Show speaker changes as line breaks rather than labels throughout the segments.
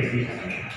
เป็นที่สาธารณะ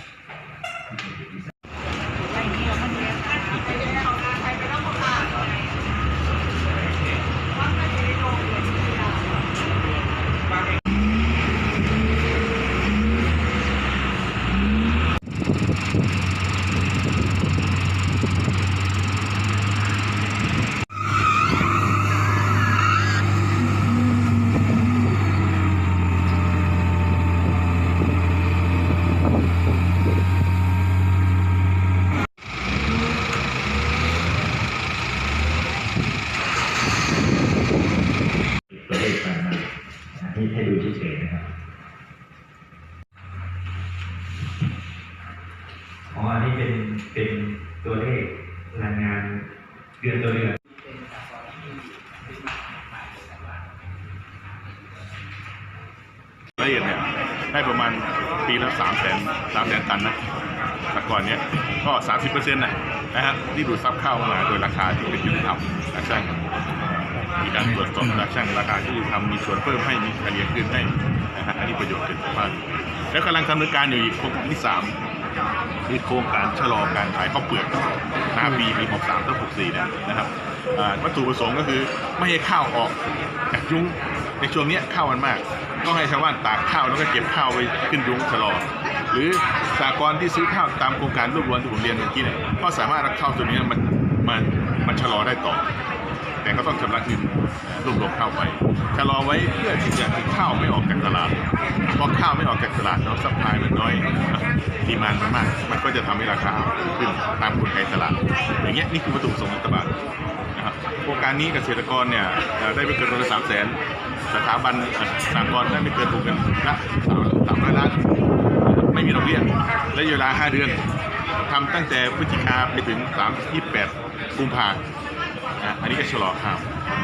ตัวเลขมามา ให้ให้ดูเฉยๆนะครับอ๋ออันนี้เป็นเป็นตัวเลขรายงานเดือนตัวเดือน
ละเอียดเนี่ยได้ประมาณปีละสามแสนสามแสนตันนะแต่ก่อนเนี้ยก็สามสิบเปอร์เซ็นต์นะนะฮะที่ดูดซับข้าวมาโดยราคาที่เป็นยุติธรรมนะช่าง มีการตรวจสอบจาช่างราคาที่ทำมีส่วนเพิ่มให้มีเฉลี่ยขึ้นให้นะฮะอันนี้ประโยชน์เกิดมากแล้วกำลังดำเนินการอยู่อีกโครงการที่สามคือโครงการชะลอการขายข้าวเปลือกหน้าปีปี63ถึง64เนี่ยนะครับวัตถุประสงค์ก็คือไม่ให้ข้าวออกจากยุ้งในช่วงนี้ข้าวมันมากก็ให้ชาวบ้านตากข้าวแล้วก็เก็บข้าวไว้ขึ้นยุ้งชะลอ หรือสากรที่ซื้อข้าวตามโครงการรวบรวมที่ผมเรียนเมื่อกี้เนี่ยก็สามารถเอาข้าวตัวนี้มันมันมันชะลอได้ต่อ แต่ก็ต้องชำระเงินรวบรวมข้าวไปชะลอไว้เพื่อที่จะข้าวไม่ออกจากตลาดเพราะข้าวไม่ออกจากตลาดเนาะซัพพลายมันน้อยดีมานมันมาก มันก็จะทำให้ราคาขึ้นตามกลไกตลาด อย่างเงี้ยนี่คือวัตถุประสงค์รัฐบาลนะครับโครงการนี้เกษตรกรเนี่ยได้ไม่เกินวันละสามแสนสถาบันสหกรได้ไม่เกินวงเงินละสามร้อยล้านไม่มีดอกเบี้ยและเวลา 5 เดือนทำตั้งแต่พฤศจิกาไปถึง 3 28กุมภาพันธ์ อะอันนี้ก็ชะลอข้าว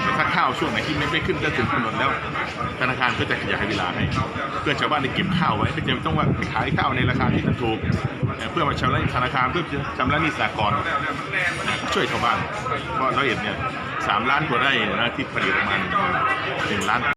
แต่ถ้าข้าวช่วงไหนที่ไม่ไม่ขึ้นจะถึงกำหนดแล้ว ธนาคารก็จะขยายเวลาให้ เพื่อชาวบ้านได้เก็บข้าวไว้ไม่จำเป็นต้องว่าขายข้าวในราคาที่มันถูก เพื่อมาชำระธนาคารเพื่อชำระหนี้สากลช่วยชาวบ้านเพราะเราเห็นเนี่ยสามล้านกว่าไร่นะที่ผลิตออกมาหนึ่งล้าน